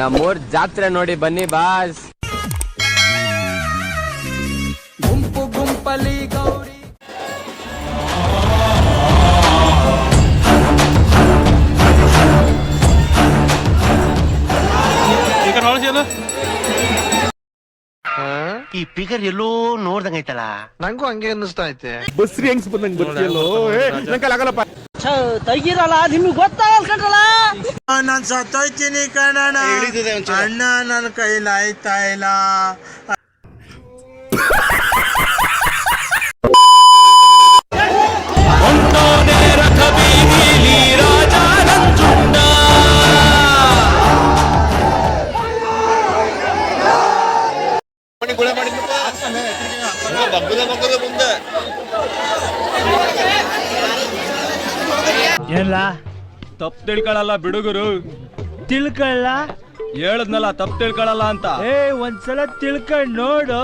ನಮ್ಮೂರ್ ಜಾತ್ರೆ ನೋಡಿ ಬನ್ನಿ ಬಾಸ್. ಗುಂಪು ಗುಂಪಲಿ ಗೌರಿ. ಈ ಫಿಗರ್ ಎಲ್ಲೋ ನೋಡ್ದಂಗೈತಲ್ಲ ನಂಗೂ ಹಂಗೆ ಅನ್ನಿಸ್ತಾ ಐತೆ. ಬಸ್ರಿ ಹೆಂಗ್ಸ್ ಬಂದಂಗ್ ಬರ್ತಿಯಲ್ಲೋ? ಏ ಆಗಲ್ಲಪ್ಪ. ನಾನ್ ಸತ್ತೋಯ್ತೀನಿ ಕಣಣ ಅಣ್ಣ ನನ್ನ ಕೈಲಾಯ್ತಾ ಆಯ್ತಾ ಇಲ್ಲ. ಏನಿಲ್ಲ? ತಪ್ಪು ತಿಳ್ಕೊಳಲ್ಲ ಬಿಡುಗರು. ತಿಳ್ಕೊಳ್ಳ ಹೇಳದ್ನಲ್ಲ ತಪ್ಪು ತಿಳ್ಕೊಳಲ್ಲ ಅಂತ. ಏ ಒಂದ್ಸಲ ತಿಳ್ಕೊಂಡ್ ನೋಡು.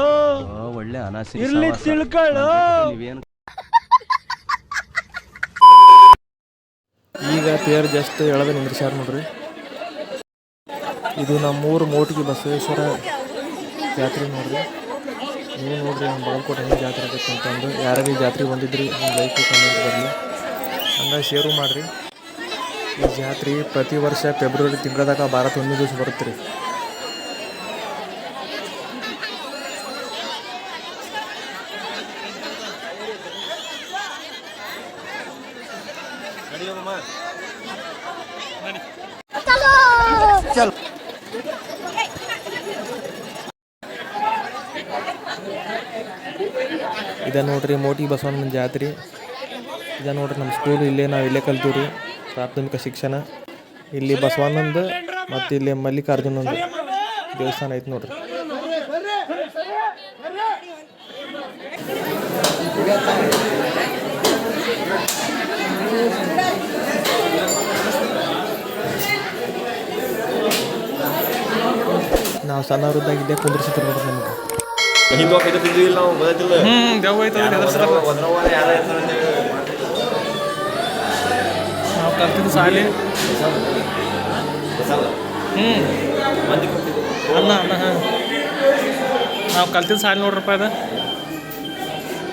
ಒಳ್ಳೆ ಅನಾಸಿ ಇರ್ಲಿ ತಿಳ್ಕೊಳ್ಳು ಈಗ ತೇರ್ ಜಸ್ಟ್ ಎಳೆದ ನಿಂದ್ರಿಸ್ಯಾರ ನೋಡ್ರಿ. ಇದು ನಮ್ಮೂರು ಮೋಟಿಗೆ ಬಸವೇಶ್ವರ ಜಾತ್ರೆ ನೋಡ್ರಿ. ನೀವು ನೋಡ್ರಿ ನಮ್ಮ ಬಾಗಲಕೋಟೆ ಹೆಂಗೆ ಜಾತ್ರೆ ಆಗತ್ತೆ ಅಂತಂದು. ಯಾರಿಗೆ ಜಾತ್ರೆ ಬಂದಿದ್ರಿ ಲೈಫ್ ಲೈಕ್ ಕಮೆಂಟ್ ಬರಲಿ. ಹಂಗಾಗಿ ಶೇರು ಮಾಡಿರಿ. ಈ ಜಾತ್ರೆ ಪ್ರತಿ ವರ್ಷ ಫೆಬ್ರವರಿ ತಿಂಗಳದಾಗ ಭಾರತ ಒಂದು ದಿವಸ ಬರುತ್ತೆ ರೀ. ಇದ ನೋಡ್ರಿ ಮೋಟಿ ಬಸವಣ್ಣನ ಜಾತ್ರೆ. ಇದ ನೋಡ್ರಿ ನಮ್ಮ ಸ್ಕೂಲ್ ಇಲ್ಲೇ ನಾವು ಇಲ್ಲೇ ಕಲ್ತೀವಿ ರೀ ಪ್ರಾಥಮಿಕ ಶಿಕ್ಷಣ. ಇಲ್ಲಿ ಬಸವಾನಂದ ಮತ್ತು ಇಲ್ಲಿ ಮಲ್ಲಿಕಾರ್ಜುನಂದು ದೇವಸ್ಥಾನ ಐತೆ ನೋಡ್ರಿ. ನಾವು ಸಣ್ಣವರಿದ್ದಾಗ ಇದ್ದೇ ಕುಂದ್ರಿಸಿದ್ರು ನೋಡ್ರಿ ನಮ್ಗೆ. ಹ್ಮ್ ದೆವ್ವ ಐತದ ಯಾರು ನಾವು ಕಲ್ತಿದ್ದು ಸಾಲಿ? ಹ್ಮ್. ಅನ್ನ ಅನ್ನ ಹಾಂ. ನಾವು ಕಲ್ತಿದ್ದು ಶಾಲೆ ನೋಡ್ರಪ್ಪ ಇದು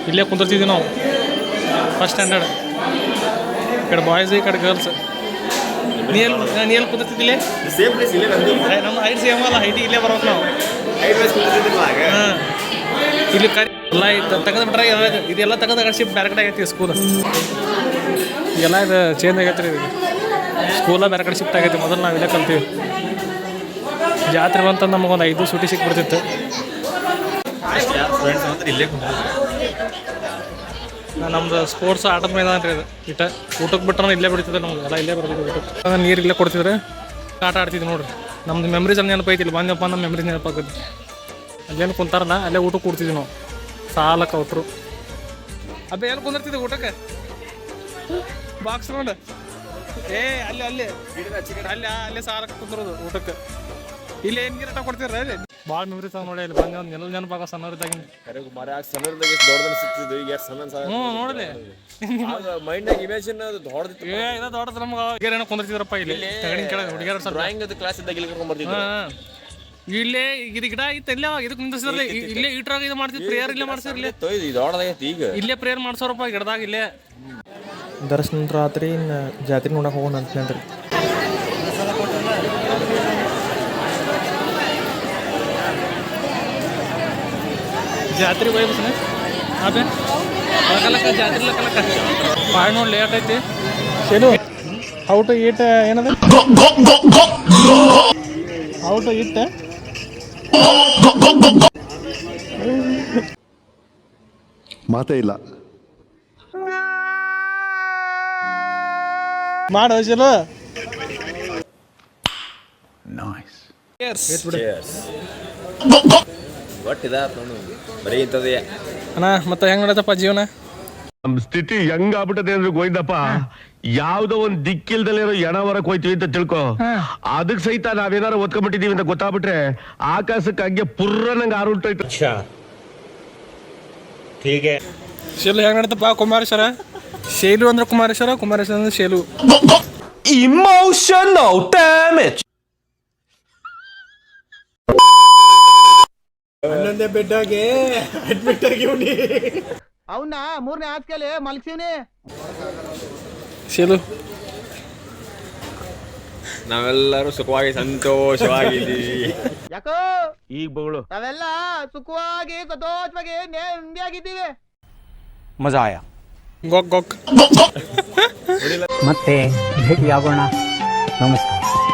ಇಲ್ಲೇ ಕುಂದಿರ್ತಿದ್ವಿ ನಾವು. ಫಸ್ಟ್ ಸ್ಟ್ಯಾಂಡರ್ಡ್ ಈ ಕಡೆ ಬಾಯ್ಸ್ ಈ ಕಡೆ ಗರ್ಲ್ಸ್ ನೀ ಎಲ್ಲಿ ನೀ ಎಲ್ಲಿ ಪ್ಲೇಸ್ ಇಲ್ಲೇ? ನಮ್ಮ ಹೈಟ್ ಸೇಮ್ ಅಲ್ಲ ಹೈಟ್ ಇಲ್ಲೇ ಬರೋದು ನಾವು. ಹಾಂ. ಇಲ್ಲಿ ಕರಿ ಎಲ್ಲ ತೆಗೆದು ಬಿಟ್ರೆ ಇದೆಲ್ಲ ತೆಗೆದು ಕಳಿಸಿ ಬೇರೆ ಕಡೆ ಆಗೈತಿ ಸ್ಕೂಲ್ ಎಲ್ಲ ಇದು ಚೇಂಜ್ ಆಗೈತೆ ರೀ ಸ್ಕೂಲ ಬೇರೆ ಕಡೆ ಶಿಫ್ಟ್ ಆಗೈತೆ, ಮೊದಲು ನಾವು ಇಲ್ಲೇ ಕಲ್ತೀವಿ. ಜಾತ್ರೆ ಬಂತ ನಮಗೊಂದು ಐದು ಸೂಟಿ ಸಿಕ್ಬಿಡ್ತಿತ್ತು. ನಮ್ದು ಸ್ಪೋರ್ಟ್ಸ್ ಆಟದ ಮೈದಾನ ರೀ ಇದು. ಇಟ್ಟ ಊಟಕ್ಕೆ ಬಿಟ್ಟರೆ ಇಲ್ಲೇ ಬಿಡ್ತಿದ್ದೆ ನಮ್ಗೆ ಎಲ್ಲ ಇಲ್ಲೇ ಬರ್ತಿದ್ದೆ ಊಟಕ್ಕೆ ನೀರು ಇಲ್ಲೇ ಕೊಡ್ತಿದ್ರೆ ಆಟ ಆಡ್ತಿದ್ವಿ ನೋಡ್ರಿ. ನಮ್ದು ಮೆಮ್ರೀಸ್ ಅಲ್ಲಿ ನೆನಪೈತಿ ಇಲ್ಲಿ. ಬಂದಪ್ಪ ನಮ್ಮ ಮೆಮ್ರೀಸ್ ನೆನಪಾಗತ್ತೆ ಅಲ್ಲೇನು ಕುಂತಾರಲ್ಲ ಅಲ್ಲೇ ಊಟಕ್ಕೆ ಕೊಡ್ತಿದ್ವಿ ನಾವು. ಸಾಲ ಕೌಟ್ರು ಅಬ್ಬೆ ಏನು ಕುಂದಿರ್ತಿದ್ವಿ ಊಟಕ್ಕೆ? ಬಾಕ್ಸ್ ನೋಡ. ಏ ಅಲ್ಲಿ ಅಲ್ಲಿ. ಅಲ್ಲಿ ಅಲ್ಲೇ ಸಾರ ಕುಂದ್ರದು ಊಟಕ್ಕೆ. ಇಲ್ಲಿ ಏನು ಗಿರಟ ಕೊಡ್ತೀರ ಭಾಳ ಮೆಮ್ರಿ ಅವ ನೋಡಿ ಅಲ್ಲಿ ಬಂದ ಒಂದು ನೆನಪು ನೆನಪಾಗ ಸಣ್ಣವ್ರದ್ದಾಗಿಂದ ಹ್ಞೂ ನೋಡಲಿ. ಮೈಂಡ್ನಾಗ ಇಮೇಜಿನ್ ದೊಡ್ಡದಿತ್ತು ಏ ಇದ ದೊಡ್ಡದು ನಮ್ಗೆ ಏನೋ ಕುಂದಿರ್ತಿದ್ರಪ್ಪ ಇಲ್ಲಿ. ತಗಡಿನ ಕೆಳಗೆ ಹುಡುಗಿಯರ ಸರ್ ಡ್ರಾಯಿಂಗ್ ಅದು ಕ್ಲಾಸ್ ಇದ್ದಾಗ ಇಲ್ಲಿ ಕರ್ಕೊಂಡ್ ಬರ್ತಿದ್ರು. ಹಾ. ಇಲ್ಲೇ ಇದು ಗಿಡ ಇತ್ತ ಇಲ್ಲೇ ಇದಕ್ಕೆ ನಿಂದಿಸಿದ್ರೆ ಇಲ್ಲೇ ಇಟ್ರಾಗ ಇದು ಮಾಡ್ತಿದ್ರು ಪ್ರೇಯರ್ ಇಲ್ಲೇ ಮಾಡ್ಸಿರ್ಲಿ ಇಲ್ಲೇ ದೊಡ್ಡದಾಗೈತಿ ಈಗ. ಇಲ್ಲೇ ಪ್ರೇಯರ್ ಮಾಡ್ಸೋರಪ್ಪ ಗಿಡದಾಗ ಇಲ್ಲೇ. ದರ್ಶನ ರಾತ್ರಿ ಜಾತ್ರೆ ನೋಡಕ್ಕೆ ಹೋಗೋಣ ಅಂತೇನ್ರಿ ಜಾತ್ರೆ ಹೋಗ್ಬಿಟ್ನೆ ಅದೇ ಜಾತ್ರೆ ಲಕ ಲಕ ಬಾಳ್ ನೋಡಿ ಲೇಟ್ ಐತಿ ಏನು ಔಟ್ ಇಟ್ ಏನದ? ಔಟ್ ಇಟ್ಟ ಮಾತೇ ಇಲ್ಲ. ಮಾಡು ಚಲೋ ಬಟ್ ಇದಾತ್ ನೋಡು ಬರೀ ಇಂಥದೇ ಅಣ್ಣ ಮತ್ತೆ ಹೆಂಗ್ ನಡತಪ್ಪ ಜೀವನ? ನಮ್ ಸ್ಥಿತಿ ಹೆಂಗ್ ಆಗ್ಬಿಟ್ಟದೆ ಅಂದ್ರೆ ಗೋವಿಂದಪ್ಪ ಯಾವ್ದೋ ಒಂದ್ ದಿಕ್ಕಿಲ್ದಲ್ಲೇ ಇರೋ ಎಣ ಹೊರಕ್ ಹೋಯ್ತೀವಿ ಅಂತ ತಿಳ್ಕೊ. ಅದಕ್ ಸಹಿತ ನಾವೇನಾರು ಓದ್ಕೊಂಡ್ಬಿಟ್ಟಿದೀವಿ ಅಂತ ಗೊತ್ತಾಗ್ಬಿಟ್ರೆ ಆಕಾಶಕ್ಕೆ ಹಂಗೆ ಪುರ್ರ ನಂಗೆ ಆರುಂಟೋಯ್ತು ಶೇಲು ಹೆಂಗ್. ನಡೀತಪ್ಪ ಕುಮಾರೇಶ್ವರ ಶೈಲು ಅಂದ್ರೆ ಕುಮಾರೇಶ್ವರ ಕುಮಾರೇಶ್ವರ ಅಂದ್ರೆ ಶೈಲು. ಇಮೋಷನ್ ಡ್ಯಾಮೇಜ್ ಹನ್ನೊಂದೇ ಬೆಡ್ ಆಗಿ ಅಡ್ಮಿಟ್ ಆಗಿವ್ನಿ ಅವನ್ನ ಮೂರನೇ ಹಾಸ್ಕೇಲಿ ಮಲಗಿಸಿವ್ನಿ ಶೈಲು. ನಾವೆಲ್ಲರೂ ಸುಖವಾಗಿ ಸಂತೋಷವಾಗಿದ್ದೀವಿ. ಯಾಕೋ? ಈಗ ಬಗಳು. ನಾವೆಲ್ಲ ಸುಖವಾಗಿ ಸಂತೋಷವಾಗಿ ನೆಮ್ಮದಿಯಾಗಿದ್ದೀವಿ. ಮಜಾ ಆಯಾ? ಗೊಕ್ ಗೊಕ್. ಮತ್ತೆ ಭೇಟಿಯಾಗೋಣ. ನಮಸ್ಕಾರ.